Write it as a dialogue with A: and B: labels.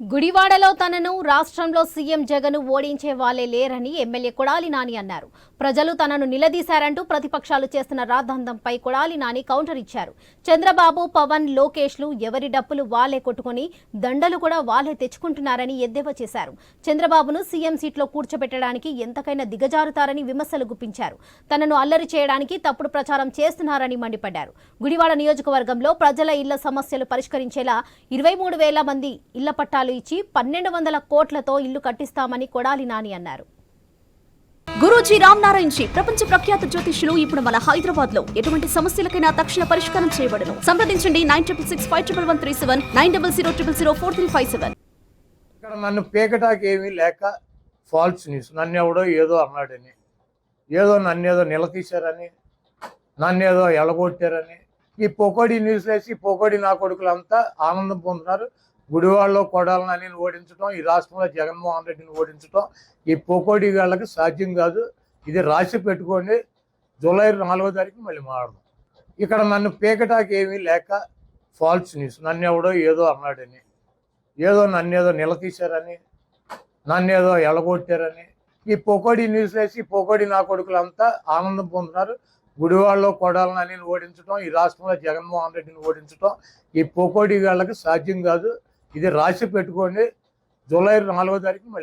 A: గుడివాడలో తనను రాష్ట్రంలో సీఎం జగన్ ఓడించే వాళ్ళే లేరని ఎమ్మెల్యే కొడాలి నాని అన్నారు. ప్రజలు తనను నిలదీశారంటూ ప్రతిపక్షాలు చేస్తున్న రాద్ధాంతంపై కొడాలి నాని కౌంటర్ ఇచ్చారు. చంద్రబాబు పవన్ లోకేష్లు ఎవరి డప్పులు వాళ్ళే కొట్టుకుని దండలు కూడా వాళ్ళే తెచ్చుకుంటున్నారని ఎద్దేవా చేశారు. చంద్రబాబును సీఎం సీట్లో కూర్చోబెట్టడానికి ఎంతకైనా దిగజారుతారని విమర్శలు గుప్పించారు. తనను అల్లరి చేయడానికి తప్పుడు ప్రచారం చేస్తున్నారని మండిపడ్డారు. గుడివాడ నియోజకవర్గంలో ప్రజల ఇళ్ళ సమస్యలు పరిష్కరించేలా ఇరవై మూడు వేల మంది ఇళ్ళ పట్టాలు ఇచ్చి పన్నెండు వందల కోట్లతో ఇల్లు కట్టిస్తామని కొడాలి నాని అన్నారు.
B: గురూజీ రామ్ నారాయణ్ జీ ప్రపంచ ప్రఖ్యాత జ్యోతిష్యులు ఇప్పుడు మన హైదరాబాద్లో ఎటువంటి సమస్యలకైనా తక్షణ పరిష్కారం చేయబడను. సంప్రదించండి nine triple six five triple one three seven nine double zero triple zero four three five seven.
C: ఇక్కడ నన్ను పీకటాకి ఏమీ లేక ఫాల్స్ న్యూస్. నన్ను ఎవడో ఏదో అన్నాడని. ఏదో నన్ను ఏదో నిలదీశారని నన్ను ఏదో ఎలగొట్టారని. ఈ పొకోడి న్యూస్ వేసి పొకోడి నా కొడుకులంతా ఆనందం పొందుతున్నారు. గుడివాడలో కొడాలని ఓడించడం ఈ రాష్ట్రంలో జగన్మోహన్ రెడ్డిని ఓడించడం ఈ పొకోడి వాళ్ళకి సాధ్యం కాదు. ఇది రాసి పెట్టుకోండి జూలై నాలుగో తారీఖు మళ్ళీ మారడం. ఇక్కడ నన్ను పీకటాకి ఏమీ లేక ఫాల్స్ న్యూస్. నన్ను ఎవడో ఏదో అన్నాడని ఏదో నన్ను ఏదో నిలదీశారని నన్ను ఏదో ఎలగొట్టారని ఈ పొకోడి న్యూస్ వేసి ఈ పొకోడి నా కొడుకులంతా ఆనందం పొందుతున్నారు. గుడివాడలో కొడాలని ఓడించడం ఈ రాష్ట్రంలో జగన్మోహన్ రెడ్డిని ఓడించడం ఈ పొకోడి వాళ్ళకి సాధ్యం కాదు. ఇది రాసి పెట్టుకోండి. జూలై నాలుగో తారీఖు మళ్ళీ